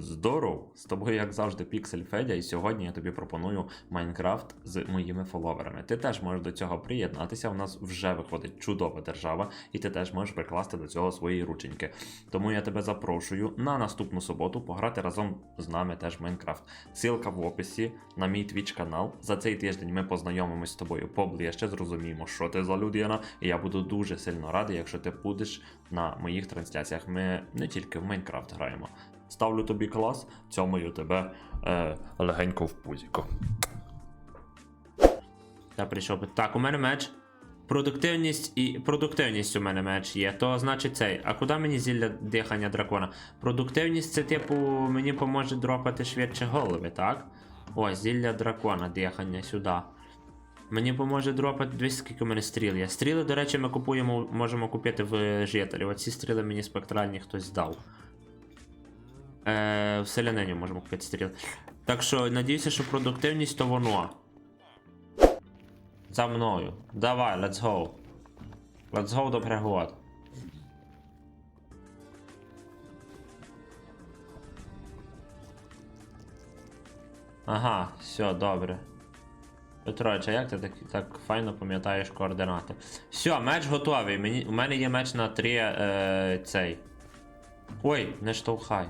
Здоров! З тобою, як завжди, Піксель Федя, і сьогодні я тобі пропоную Майнкрафт з моїми фоловерами. Ти теж можеш до цього приєднатися. У нас вже виходить чудова держава, і ти теж можеш прикласти до цього свої рученьки. Тому я тебе запрошую на наступну суботу пограти разом з нами теж Майнкрафт. Силка в описі на мій твіч канал. За цей тиждень ми познайомимось з тобою поближче, зрозуміємо, що ти за людина. І я буду дуже сильно радий, якщо ти будеш на моїх трансляціях. Ми не тільки в Майнкрафт граємо. Ставлю тобі клас, цьомаю тебе е, легенько в пузіко. Я прийшов. Так, у мене меч. Продуктивність і продуктивність у мене меч є. То значить цей. А куди мені зілля дихання дракона? Продуктивність це, типу, мені поможе дропати швидше голови, так? О, зілля дракона, дихання сюди. Мені поможе дропати. Дивись, скільки у мене стріл є. Стріли, до речі, ми купуємо, можемо купити в жителів. Оці стріли мені спектральні хтось дав. Е, в селянині можемо купити стріл. Так що, надіюся, що продуктивність то воно. За мною. Давай, let's go. Let's go до пригод. Ага, все, добре. Петрович, а як ти так, так файно пам'ятаєш координати? Все, меч готовий. Мені, у мене є меч на 3 е, цей. Ой, не штовхай.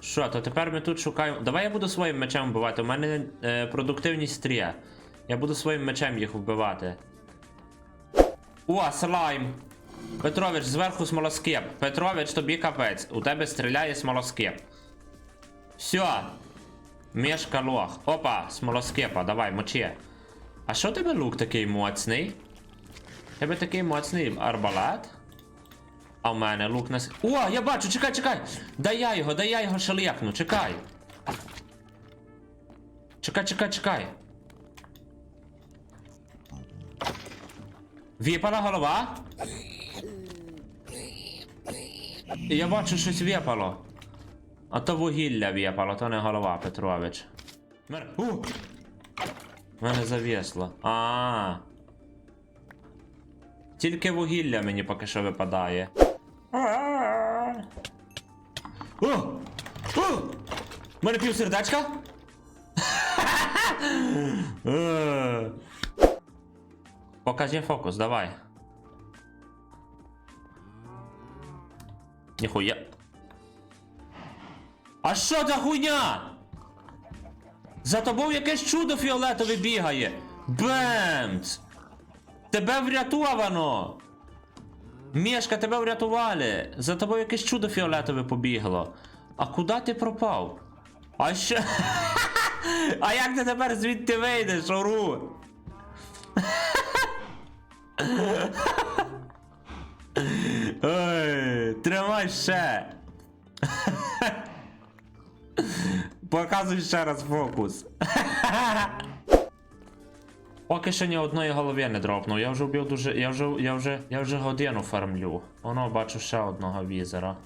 Що, то тепер ми тут шукаємо. Давай я буду своїм мечем вбивати. У мене е, продуктивність 3. Я буду своїм мечем їх вбивати. О, слайм! Петрович, зверху смолоскип. Петрович, тобі капець. У тебе стріляє смолоскип. Все. Мішка лох. Опа, смолоскипа, давай, мочи. А що тебе лук такий моцний? Тебе такий моцний арбалет? А в мене лук на... О, я бачу, чекай, чекай! Дай я його, дай я його шалякну, чекай. Чекай, чекай, чекай. Випала голова? Я бачу, щось випало. А то вугілля випало, то не голова, Петрович. У! Мене завісло. А. Тільки вугілля мені поки що випадає. О! О! У мене пів сердечка? Е. Покажи фокус, давай. Ніхуя. А що за хуйня? За тобою якесь чудо фіолетове бігає. Бемц! Тебе врятовано! Мішка, тебе врятували! За тобою якесь чудо фіолетове побігло. А куди ти пропав? А що? А як ти тепер звідти вийдеш, ору? Ой, тримай ще. Показуй ще раз фокус. Поки ще ні одної голови не дропнув. Я вже вбив дуже. Я вже я вже, я вже годину фармлю. Воно бачу ще одного візера.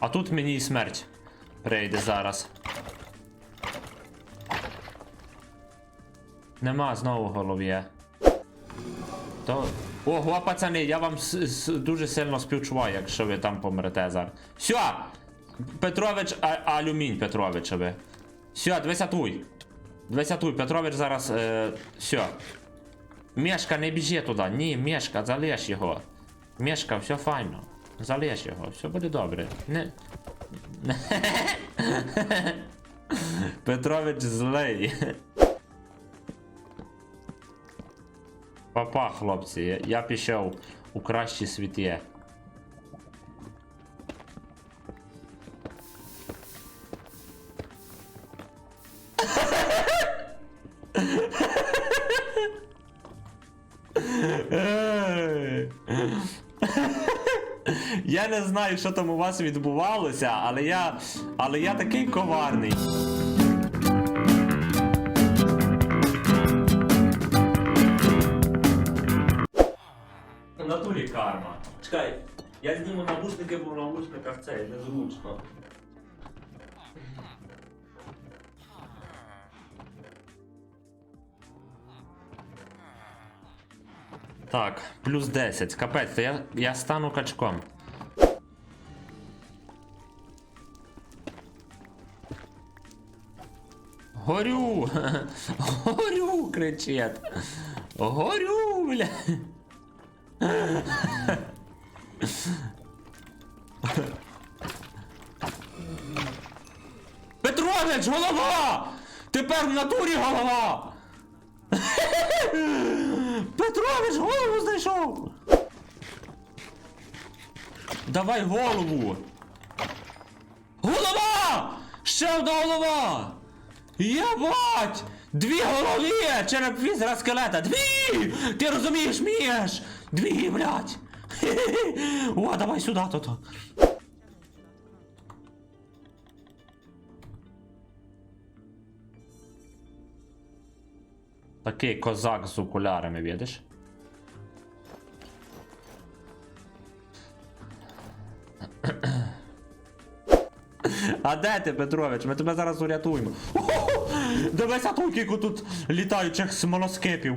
А тут мені і смерть прийде зараз. Нема знову голов'є. То... Ого, пацани, я вам с -с дуже сильно співчуваю, якщо ви там помрете зараз. Все! Петрович, а алюмінь Петровича ви. Все, дивися твій. 20-ту Петрович зараз. Е, все. Мешка, не біжи туди. Ні, мешка, залиш його. Мешка, все файно. Залиш його, все буде добре. Не. Петрович злей. Папа, хлопці, я пішов у кращі світі. Знаю, що там у вас відбувалося, але я. Але я такий коварний. В натурі карма. Чекай, я зніму навушники, бо в навушниках це незручно. Так, плюс 10. Капець, то я, я стану качком. Горю! Горю! кричить. Горю, бля! Петрович, голова! Тепер в натурі голова! Петрович, голову знайшов! Давай голову! Голова! Ще одна голова! Єбать! Дві голови! Череп візера скелета! Дві! Ти розумієш, мієш? Дві, блядь! О, давай сюди, то-то. Такий козак з окулярами, видиш? А де ти, Петрович? Ми тебе зараз урятуємо. О, Дивись, а тут літаючих смолоскипів.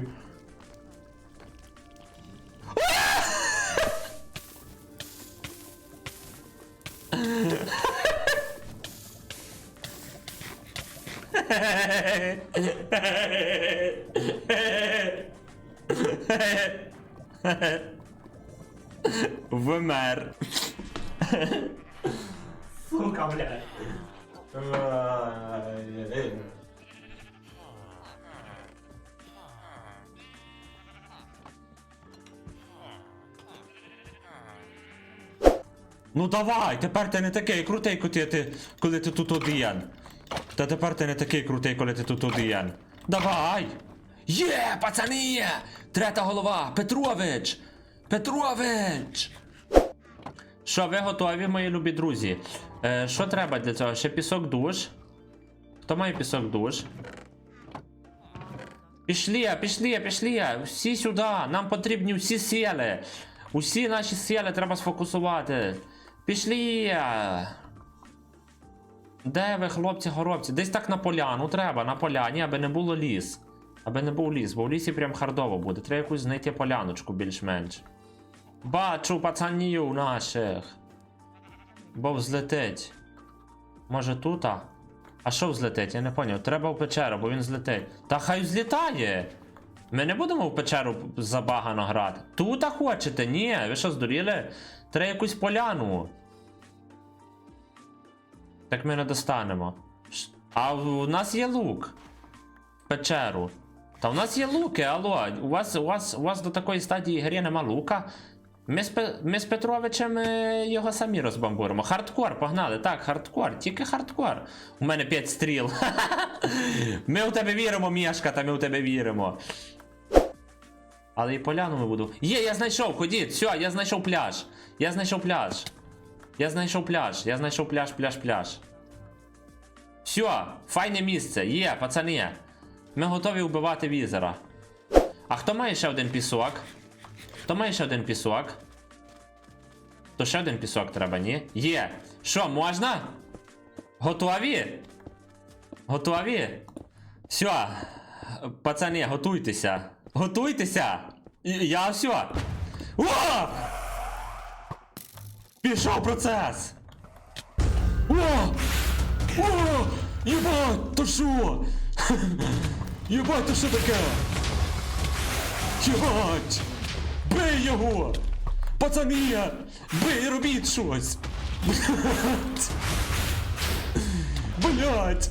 Вмер. Сука, блядь. Ну давай, тепер ти не такий крутий, коли ти, коли ти тут один. Та тепер ти не такий крутий, коли ти тут один. Давай! Є, пацани! Третя голова! Петрович! Петрович! Що, ви готові, мої любі друзі? Е, що треба для цього? Ще пісок душ. Хто має пісок душ? Пішли, пішли, пішли. Всі сюди. Нам потрібні всі сили. Усі наші сили треба сфокусувати. Пішли. Де ви, хлопці, горобці? Десь так на поляну треба, на поляні, аби не було ліс. Аби не був ліс, бо в лісі прям хардово буде. Треба якусь знайти поляночку більш-менш. Бачу пацанів наших. Бо взлетить. Може тут? А А що взлетить? Я не поняв. Треба в печеру, бо він злетить. Та хай взлітає. Ми не будемо в печеру забагано грати. Тут хочете? Ні, ви що здуріли? Треба якусь поляну. Так ми не достанемо. А у нас є лук. В печеру. Та у нас є луки, алло. У вас, у вас, у вас до такої стадії гри нема лука. Ми з, ми з Петровичем е, його самі розбамбуримо. Хардкор, погнали. Так, хардкор, тільки хардкор. У мене 5 стріл. Ми у тебе віримо, Мішка, та ми у тебе віримо. Але і поляну ми буду. Є, я знайшов, ходіть, все, я знайшов пляж. Я знайшов пляж. Я знайшов пляж, я знайшов пляж, пляж, пляж. Все, файне місце, є, пацани. Ми готові вбивати візера. А хто має ще один пісок? Хто має ще один пісок? То ще один пісок треба, ні? Є. Що, можна? Готові? Готові? Все. Пацани, готуйтеся. Готуйтеся. Я все. О! Пішов процес. О! О! Єбать, то що? Єбать, то що таке? Єбать! Бий його! Пацани! Бий, робіть щось! Блять! Блять!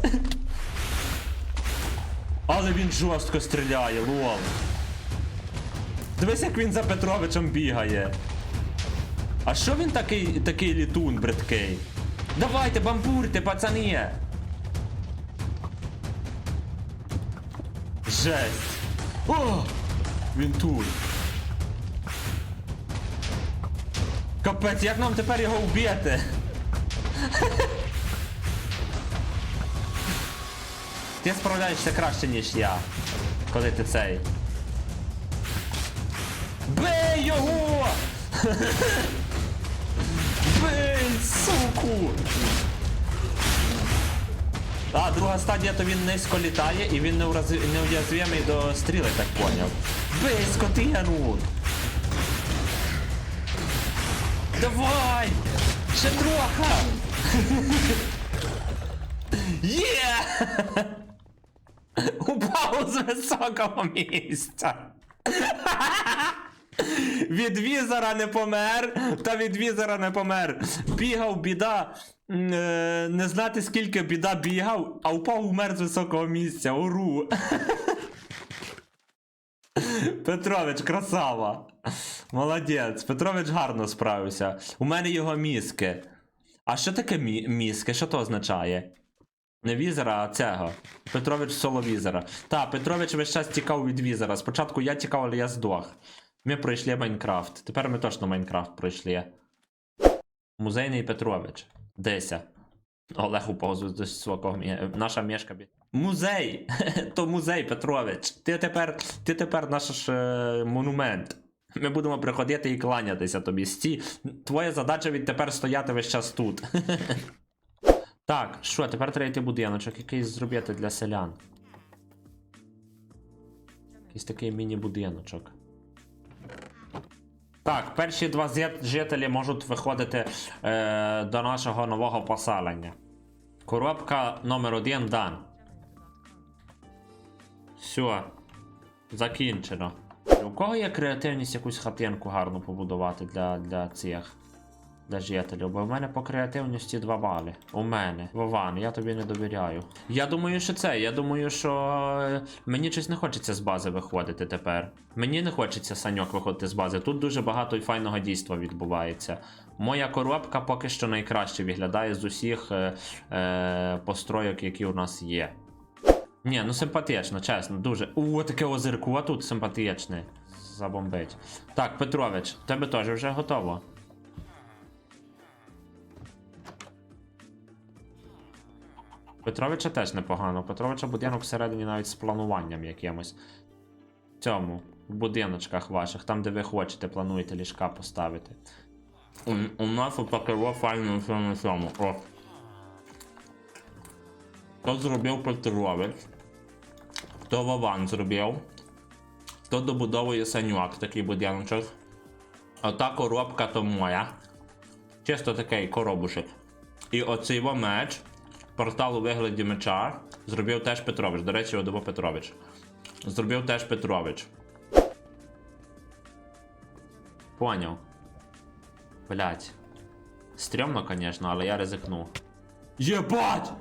Але він жорстко стріляє, лол. Дивись, як він за Петровичем бігає. А що він такий, такий літун бридкий? Давайте, бамбурте, пацани! Жесть! О! Він тут. Капець, як нам тепер його вбити? Ти справляєшся краще, ніж я. Коли ти цей. Бей його! Бей, суку! А, друга стадія, то він низько літає і він неуразі- неуязвимий до стріли, так поняв. Бей, скотину! Давай! Ще трохи! Є! Упав з високого місця. Від візера не помер, та від візера не помер. Бігав біда. е, Не знати скільки біда бігав, а упав умер з високого місця. Уру. Петрович, красава. Молодець. Петрович гарно справився. У мене його мізки. А що таке мі- мізки? Що то означає? Не візера, а цього. Петрович соло візера. Та, Петрович весь час тікав від візера. Спочатку я тікав, але я здох. Ми пройшли Майнкрафт. Тепер ми точно Майнкрафт пройшли. Музейний Петрович. Деся. Олег упав з високого мі... Наша мішка. Музей! То музей, Петрович. Ти тепер, ти тепер наш е, монумент. Ми будемо приходити і кланятися тобі. Сті... Твоя задача відтепер стояти весь час тут. Так, що, тепер треба йти будиночок якийсь зробити для селян. Якийсь такий міні-будиночок. Так, перші два жителі можуть виходити е, до нашого нового поселення. Коробка номер один дан. Все. Закінчено. У кого є креативність якусь хатинку гарну побудувати для, для цих для жителів? Бо в мене по креативності 2 бали. У мене. Вован, я тобі не довіряю. Я думаю, що це. Я думаю, що е, мені щось не хочеться з бази виходити тепер. Мені не хочеться саньок виходити з бази. Тут дуже багато і файного дійства відбувається. Моя коробка поки що найкраще виглядає з усіх е, е, постройок, які у нас є. Ні, ну симпатично, чесно, дуже. О, таке озерку, тут симпатичне. Забомбить. Так, Петрович, тебе теж вже готово. Петровича теж непогано. Петровича будинок всередині навіть з плануванням якимось. Цьому, в будиночках ваших, там, де ви хочете, плануєте ліжка поставити. У, у нас файне все на цьому. О. То зробив Петрович. То Вован зробив. То добудовує Санюк такий будиночок. Ота коробка то моя. Чисто такий коробушек. І оцей його меч, портал у вигляді меча, зробив теж Петрович. До речі, Одобо Петрович. Зробив теж Петрович. Поняв. Блять. Стрьомно, конечно, але я ризикну. Єбать!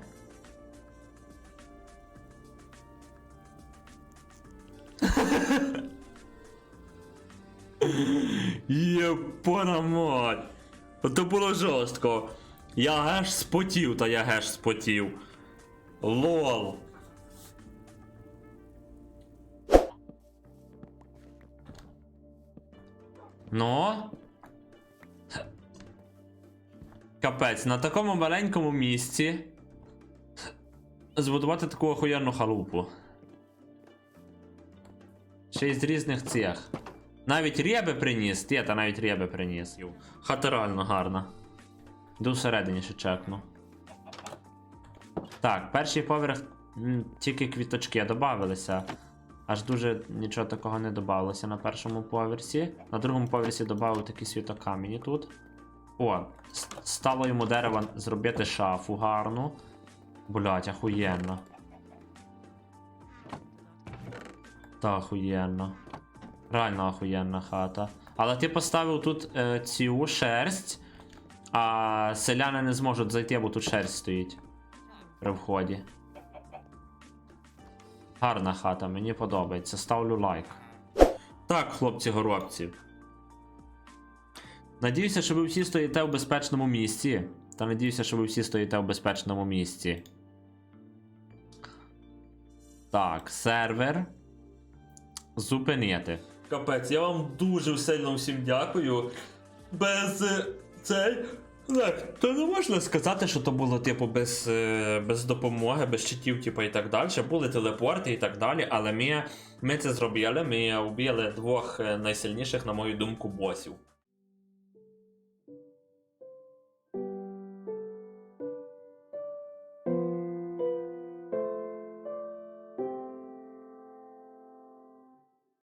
Єпана мать. Ото було жорстко. Я геш спотів, та я геш спотів. Лол. Ну. Капець, на такому маленькому місці. Збудувати таку охуєнну халупу. Ще й з різних цех. Навіть реби приніс, Ті, та навіть реби приніс. Хата реально гарна. Йду всередині ще чекну. Так, перший поверх тільки квіточки додавалися. Аж дуже нічого такого не додавалося на першому поверсі. На другому поверсі додав такі світокамені тут. О, стало йому дерева зробити шафу гарну. Блять, ахуєнно. Та охуєнно. Реально охуєнна хата. Але ти поставив тут е, цю шерсть, а селяни не зможуть зайти, бо тут шерсть стоїть при вході. Гарна хата, мені подобається. Ставлю лайк. Так, хлопці горобці. Надіюся, що ви всі стоїте в безпечному місці. Та надіюся, що ви всі стоїте в безпечному місці. Так, сервер. Зупинити. Капець, я вам дуже сильно всім дякую. Без е, цей. Так, то не можна сказати, що то було, типу, без, е, без допомоги, без читів, типу, і так далі. Були телепорти і так далі, але ми, ми це зробили. Ми вбили двох е, найсильніших, на мою думку, босів.